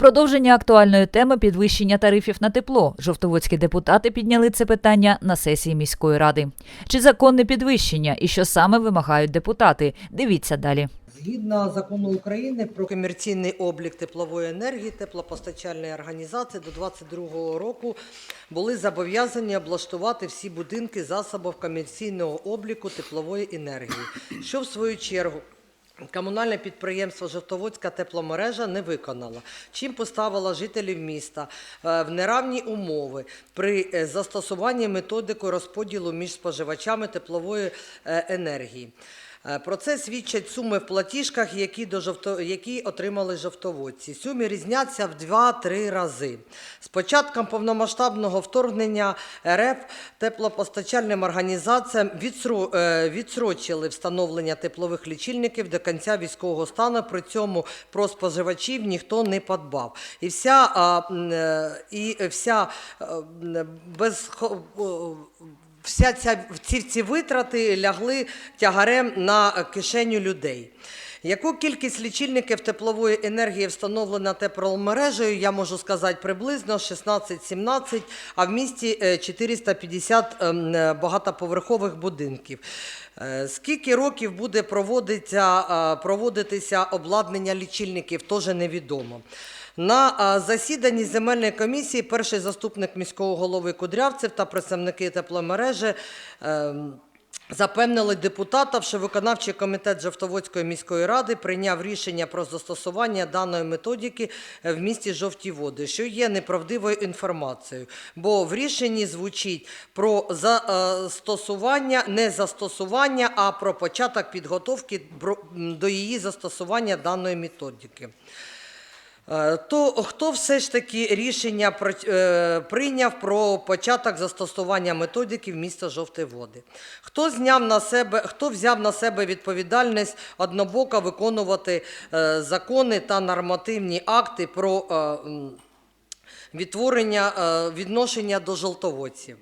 продовження актуальної теми підвищення тарифів на тепло. Жовтоводські депутати підняли це питання на сесії міської ради. Чи законне підвищення і що саме вимагають депутати? Дивіться далі. Згідно закону України про комерційний облік теплової енергії, теплопостачальної організації до 2022 року були зобов'язані облаштувати всі будинки засобів комерційного обліку теплової енергії, що в свою чергу. Комунальне підприємство Жовтоводська тепломережа не виконала, чим поставила жителів міста е, в неравні умови при е, застосуванні методики розподілу між споживачами теплової е, енергії. Е, Про це свідчать суми в платіжках, які, до жовто... які отримали жовтоводці. Суми різняться в 2-3 рази. З початком повномасштабного вторгнення РФ теплопостачальним організаціям відсро... е, відсрочили встановлення теплових лічильників до кінця військового стану. При цьому про споживачів ніхто не подбав. І вся, е, і вся без вся ця ці, ці витрати лягли тягарем на кишеню людей. Яку кількість лічильників теплової енергії встановлена тепломережею, я можу сказати приблизно 16-17, а в місті е, 450 ем, е, багатоповерхових будинків. Е, Скільки років буде е, проводитися обладнання лічильників, теж невідомо. На засіданні земельної комісії перший заступник міського голови Кудрявцев та представники тепломережі ем, запевнили депутатів, що виконавчий комітет Жовтоводської міської ради прийняв рішення про застосування даної методики е, в місті Жовті Води, що є неправдивою інформацією, бо в рішенні звучить про застосування, не застосування, а про початок підготовки до її застосування даної методики. Е, То хто все ж таки рішення е, прийняв про початок застосування методики в Жовті Води? Хто зняв на себе, хто взяв на себе відповідальність однобоко виконувати е, закони та нормативні акти про відтворення відношення до жовтоводців?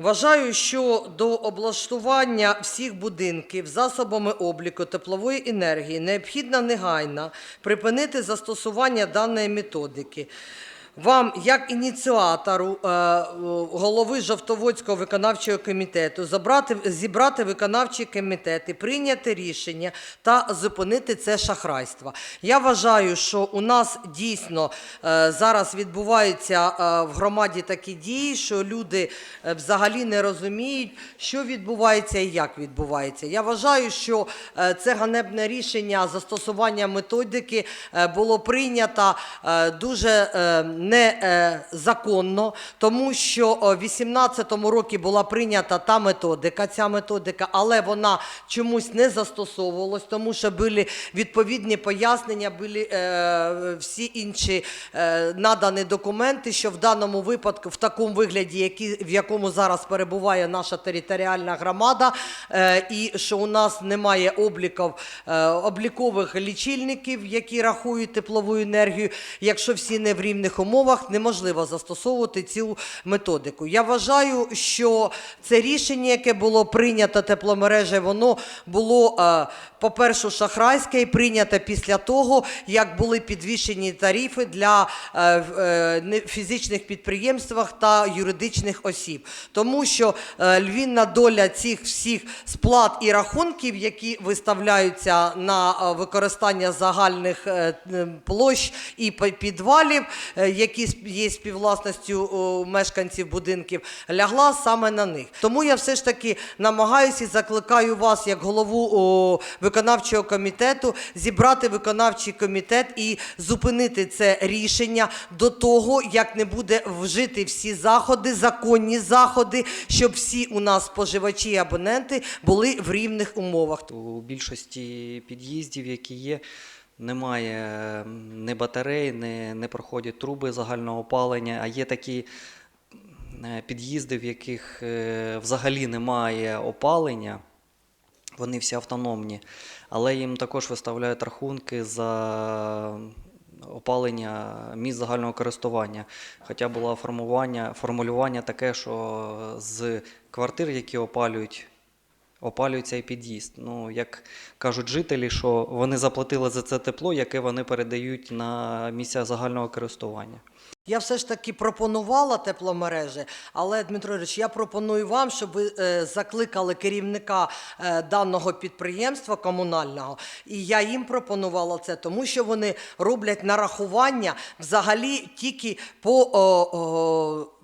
Вважаю, що до облаштування всіх будинків засобами обліку теплової енергії необхідно негайно припинити застосування даної методики. Вам, як ініціатору е, голови Жовтоводського виконавчого комітету, забрати, зібрати виконавчий комітет і прийняти рішення та зупинити це шахрайство. Я вважаю, що у нас дійсно е, зараз відбуваються е, в громаді такі дії, що люди е, взагалі не розуміють, що відбувається і як відбувається. Я вважаю, що це ганебне рішення застосування методики було прийнято дуже незаконно, тому що 2018 році була прийнята та методика, ця методика, але вона чомусь не застосовувалась, тому що були відповідні пояснення, були е, всі інші е, надані документи, що в даному випадку, в такому вигляді, які, в якому зараз перебуває наша територіальна громада, е, і що у нас немає обліків, е, облікових лічильників, які рахують теплову енергію, якщо всі не в рівних умовах, неможливо застосовувати цю методику. Я вважаю, що це рішення, яке було прийнято тепломережею, воно було, е, по-перше, шахрайське і прийнято після того, як були підвищені тарифи для е, е, фізичних підприємствах та юридичних осіб. Тому що львівна доля цих всіх сплат і рахунків, які виставляються на використання загальних площ і підвалів, які є співвласністю мешканців будинків, лягла саме на них. Тому я все ж таки намагаюся і закликаю вас, як голову о, виконавчого комітету, зібрати виконавчий комітет і зупинити це рішення до того, як не буде вжити всі заходи, законні заходи, щоб всі у нас споживачі і абоненти були в рівних умовах. У більшості під'їздів, які є, немає ні батарей, не, проходять труби загального опалення, а є такі під'їзди, в яких е, взагалі немає опалення. Вони всі автономні, але їм також виставляють рахунки за опалення місць загального користування. Хоча було формування, формулювання таке, що з квартир, які опалюють опалюють цей під'їзд. Ну, як кажуть жителі, що вони заплатили за це тепло, яке вони передають на місця загального користування. Я все ж таки пропонувала тепломережі, але Дмитро Юрійович, я пропоную вам, щоб ви е, закликали керівника е, даного підприємства комунального, і я їм пропонувала це, тому що вони роблять нарахування взагалі тільки по. О, о,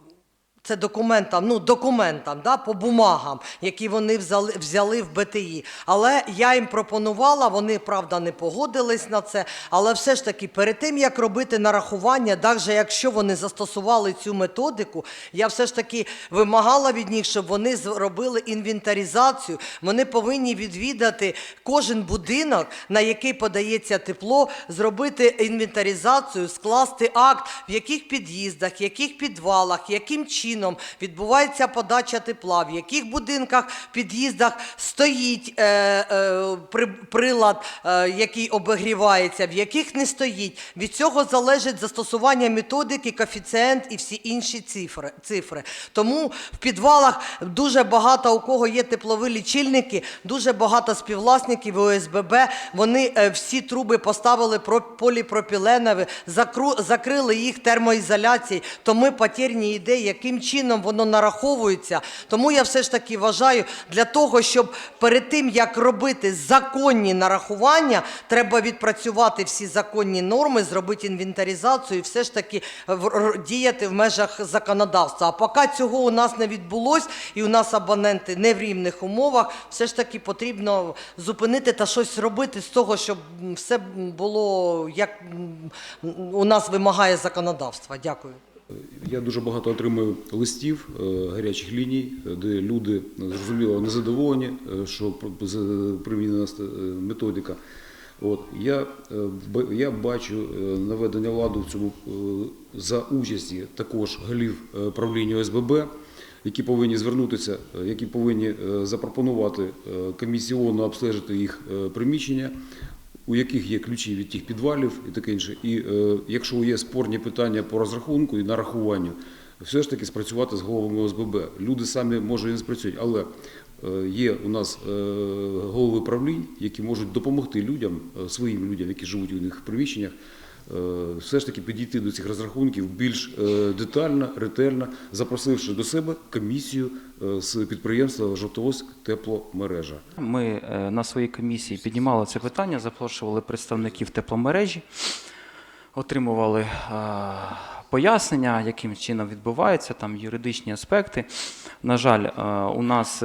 це документам, ну документам, да, по бумагам, які вони взяли, взяли в БТІ. Але я їм пропонувала, вони правда не погодились на це. Але все ж таки, перед тим як робити нарахування, навіть якщо вони застосували цю методику, я все ж таки вимагала від них, щоб вони зробили інвентаризацію. Вони повинні відвідати кожен будинок, на який подається тепло, зробити інвентаризацію, скласти акт, в яких під'їздах, яких підвалах, яким чином відбувається подача тепла, в яких будинках, під'їздах стоїть е, е, при- прилад, е, який обігрівається, в яких не стоїть. Від цього залежить застосування методики, коефіцієнт і всі інші цифри. цифри. Тому в підвалах дуже багато у кого є теплові лічильники, дуже багато співвласників ОСББ. Вони е, всі труби поставили про поліпропіленові, закру, закрили їх термоізоляцією. Тому потерні ідеї, яким чином воно нараховується. Тому я все ж таки вважаю, для того, щоб перед тим, як робити законні нарахування, треба відпрацювати всі законні норми, зробити інвентаризацію і все ж таки діяти в межах законодавства. А поки цього у нас не відбулось, і у нас абоненти не в рівних умовах, все ж таки потрібно зупинити та щось робити з того, щоб все було як у нас вимагає законодавство. Дякую. Я дуже багато отримую листів, е, гарячих ліній, е, де люди е, зрозуміло незадоволені, що пр- примінена методика. От я, я бачу наведення ладу в цьому за участі також голів правління ОСББ, які повинні звернутися, які повинні запропонувати комісіонно обстежити їх приміщення у яких є ключі від тих підвалів і таке інше. І е, якщо є спорні питання по розрахунку і нарахуванню, все ж таки спрацювати з головами ОСББ. Люди самі може і не спрацюють, але е, є у нас е, голови правлінь, які можуть допомогти людям, е, своїм людям, які живуть у них в приміщеннях. Е, Все ж таки підійти до цих розрахунків більш е, детально, ретельно, запросивши до себе комісію е, з підприємства Жовтоводськ тепломережа. Ми на своїй комісії піднімали це питання, запрошували представників тепломережі, отримували пояснення, яким чином відбувається, там юридичні аспекти. На жаль, у нас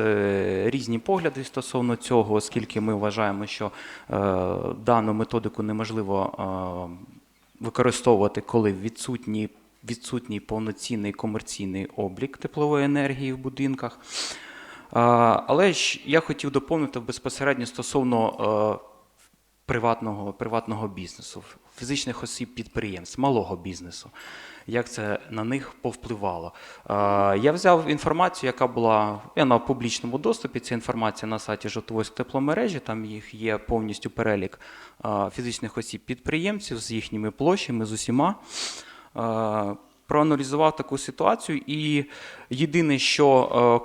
різні погляди стосовно цього, оскільки ми вважаємо, що дану методику неможливо використовувати, коли відсутній, відсутній повноцінний комерційний облік теплової енергії в будинках. Але ж я хотів доповнити безпосередньо стосовно е, приватного, приватного бізнесу, фізичних осіб підприємств, малого бізнесу. Як це на них повпливало? Е, Я взяв інформацію, яка була я на публічному доступі. Ця інформація на сайті Жовтоводськ тепломережі. Там їх є повністю перелік е, фізичних осіб підприємців з їхніми площами, з усіма. Проаналізував таку ситуацію, і єдине, що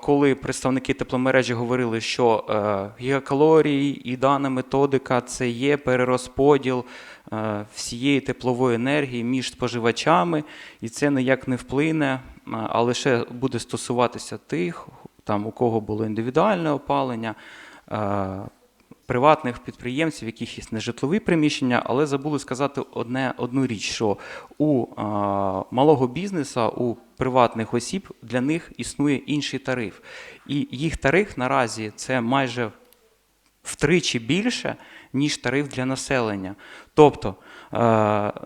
е, коли представники тепломережі говорили, що е, гігакалорії і дана методика це є перерозподіл е, всієї теплової енергії між споживачами, і це ніяк не вплине, а лише буде стосуватися тих, там у кого було індивідуальне опалення. Приватних підприємців, яких є нежитлові приміщення, але забули сказати одне, одну річ, що у а, малого бізнесу, у приватних осіб для них існує інший тариф. І їх тариф наразі це майже втричі більше, ніж тариф для населення. Тобто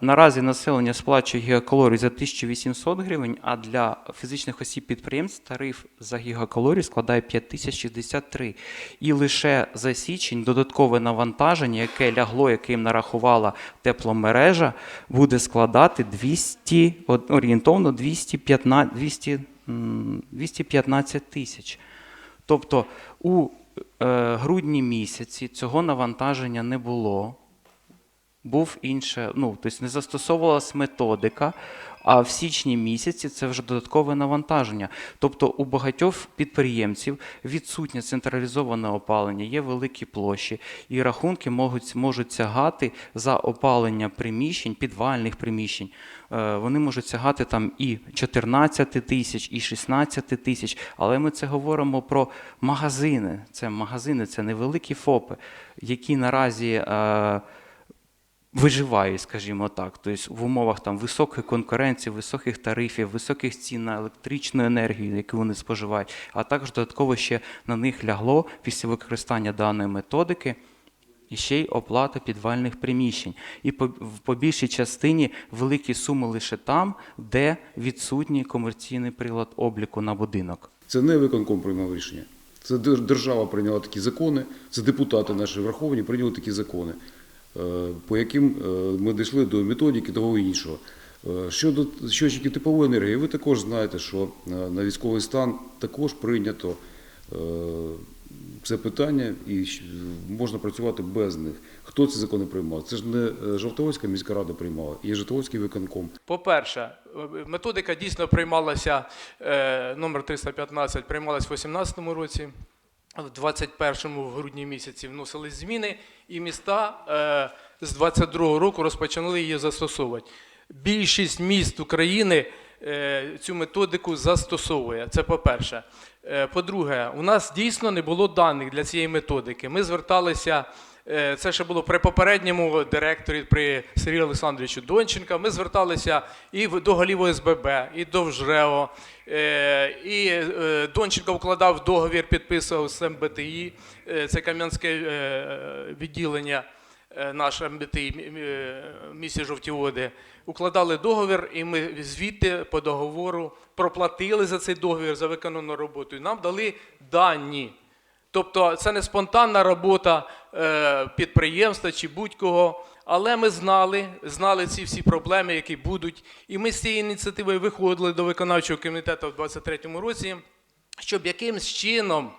наразі населення сплачує гігакалорій за 1800 гривень, а для фізичних осіб підприємств тариф за гігакалорій складає 5063. І лише за січень додаткове навантаження, яке лягло, яке їм нарахувала тепломережа, буде складати 200, орієнтовно 215, 200, 215 тисяч. Тобто у е, грудні місяці цього навантаження не було. Був інше, ну, тобто не застосовувалась методика, А в січні місяці це вже додаткове навантаження. Тобто у багатьох підприємців відсутнє централізоване опалення, є великі площі, і рахунки можуть, можуть сягати за опалення приміщень, підвальних приміщень. Е, Вони можуть сягати там і 14 тисяч, і 16 тисяч. Але ми це говоримо про магазини. Це магазини, це невеликі ФОПи, які наразі. Виживають, скажімо так, тобто в умовах там високої конкуренції, високих тарифів, високих цін на електричну енергію, яку вони споживають, а також додатково ще на них лягло після використання даної методики. І ще й оплата підвальних приміщень. І по, по більшій частині великі суми лише там, де відсутній комерційний прилад обліку на будинок. Це не виконком приймав рішення. Це дер- держава прийняла такі закони, це депутати наші враховані прийняли такі закони, по яким е, ми дійшли до методики того і іншого. Е, Щодо щочиків теплової енергії, ви також знаєте, що е, на військовий стан також прийнято е, це питання і можна працювати без них. Хто ці закони приймав? Це ж не е, Жовтоводська міська рада приймала, і Жовтоводський виконком. По-перше, е, методика дійсно приймалася, е, номер 315 приймалась в 2018 році. В 21-му в грудні місяці вносились зміни, і міста е, з 22-го року розпочали її застосовувати. Більшість міст України е, цю методику застосовує. Це по-перше. Е, По-друге, у нас дійсно не було даних для цієї методики. Ми зверталися. Е, Це ще було при попередньому директорі, при Сергію Олександровичу Донченка. Ми зверталися і до голів ОСББ, і до ВЖРЕО. Е, І е, Донченко вкладав договір, підписував з МБТІ, це Кам'янське відділення наше МБТІ мі- мі- місті Жовті Води. Укладали договір, і ми звідти по договору проплатили за цей договір за виконану роботу. І нам дали дані. Тобто це не спонтанна робота е, підприємства чи будь-кого. Але ми знали, знали ці всі проблеми, які будуть. І ми з цією ініціативою виходили до виконавчого комітету в 2023 році, щоб якимсь чином,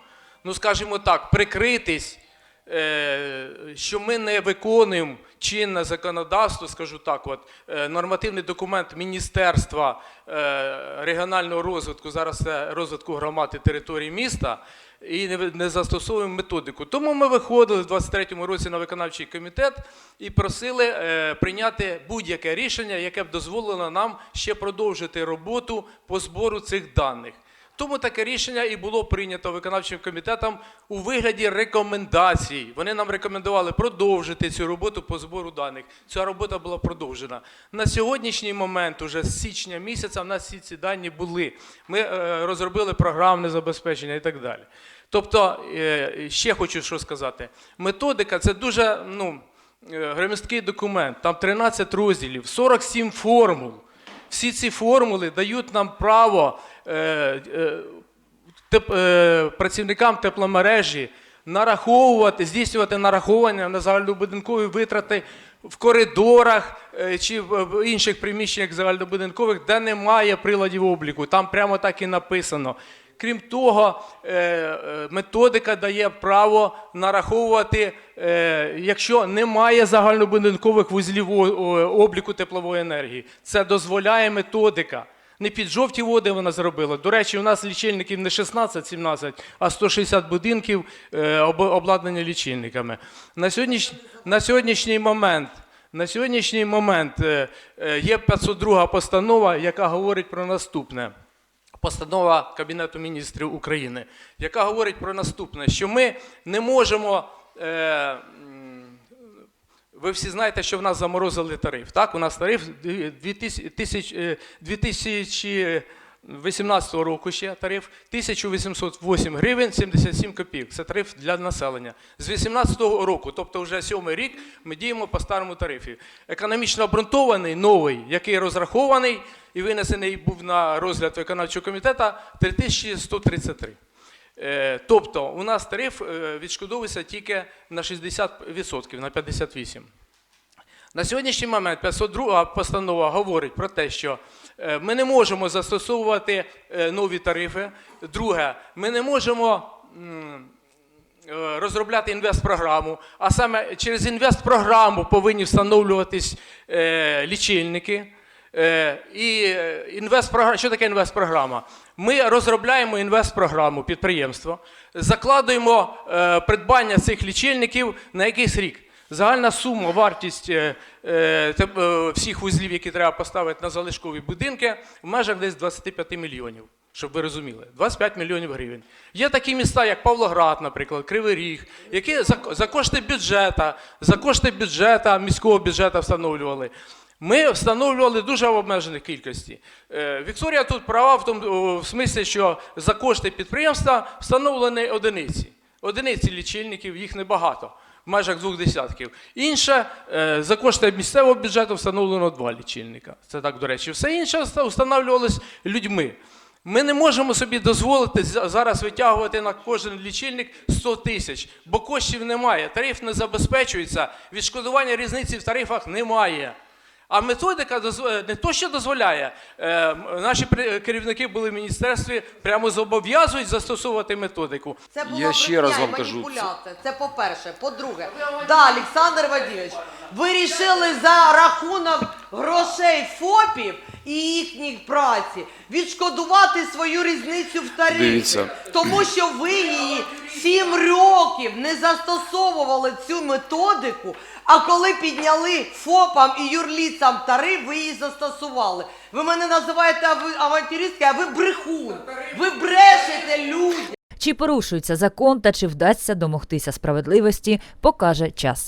ну скажімо так, прикритись, е, що ми не виконуємо чинне законодавство, скажу так, от е, нормативний документ Міністерства е, регіонального розвитку, зараз це розвитку громад і території міста, і не, не застосовуємо методику. Тому ми виходили в 23-му році на виконавчий комітет і просили е, прийняти будь-яке рішення, яке б дозволило нам ще продовжити роботу по збору цих даних. Тому таке рішення і було прийнято виконавчим комітетом у вигляді рекомендацій. Вони нам рекомендували продовжити цю роботу по збору даних. Ця робота була продовжена. На сьогоднішній момент, уже з січня місяця, в нас всі ці дані були. Ми е, розробили програмне забезпечення і так далі. Тобто, е, ще хочу що сказати: методика це дуже ну, е, громісткий документ, там 13 розділів, 47 формул. Всі ці формули дають нам право е, е, теп, е, працівникам тепломережі нараховувати, здійснювати нараховування на загальнобудинкові витрати в коридорах е, чи в в інших приміщеннях загальнобудинкових, де немає приладів обліку. Там прямо так і написано. Крім того, е, е, методика дає право нараховувати, е, якщо немає загальнобудинкових вузлів обліку теплової енергії. Це дозволяє методика. Не під жовті води вона зробила. До речі, у нас лічильників не 16-17, а 160 будинків обладнані лічильниками. На, сьогодніш... на сьогоднішній момент. На сьогоднішній момент є 502 постанова, яка говорить про наступне постанова Кабінету міністрів України, яка говорить про наступне, що ми не можемо. Е, ви всі знаєте, що в нас заморозили тариф. Так, у нас тариф 2000, е, 2018 року ще тариф 1808 гривень 77 копійок. Це тариф для населення. З 2018 року, тобто вже сьомий рік, ми діємо по старому тарифі. Економічно обґрунтований новий, який розрахований і винесений був на розгляд виконавчого комітету 3133. Е, Тобто у нас тариф е, відшкодовується тільки на 60%, на 58%. На сьогоднішній момент 502 постанова говорить про те, що е, ми не можемо застосовувати е, нові тарифи. Друге, ми не можемо е, розробляти інвестпрограму, а саме через інвестпрограму повинні встановлюватись лічильники. І інвестпрограма, що таке інвестпрограма? Ми розробляємо інвестпрограму підприємства, закладуємо придбання цих лічильників на якийсь рік. Загальна сума, вартість е, е, е, всіх вузлів, які треба поставити на залишкові будинки, в межах десь 25 мільйонів. Щоб ви розуміли, 25 мільйонів гривень. Є такі міста, як Павлоград, наприклад, Кривий Ріг, які за, за кошти бюджета, за кошти бюджета, міського бюджету встановлювали. Ми встановлювали дуже в обмежених кількості. Вікторія тут права в тому в смислі, що за кошти підприємства встановлені одиниці. Одиниці лічильників, їх небагато, в межах двох десятків. Інше за кошти місцевого бюджету встановлено два лічильника. Це так, до речі. Все інше вста- встановлювалось людьми. Ми не можемо собі дозволити за- зараз витягувати на кожен лічильник 100 тисяч, бо коштів немає. Тариф не забезпечується, відшкодування різниці в тарифах немає. А методика не то, що дозволяє. Е, наші при- керівники були в міністерстві, прямо зобов'язують застосовувати методику. Це була Я ще раз вам кажу, маніпуляція. Це по-перше. По-друге, да, Олександр Вадимович, ви рішили за рахунок грошей ФОПів і їхніх праці відшкодувати свою різницю в тарифі. Дивіться. Тому що ви її сім років не застосовували цю методику, а коли підняли ФОПам і юрліцам тариф, ви її застосували. Ви мене називаєте авантюристкою, а ви брехун. Ви брешете людям. Чи порушується закон та чи вдасться домогтися справедливості, покаже час.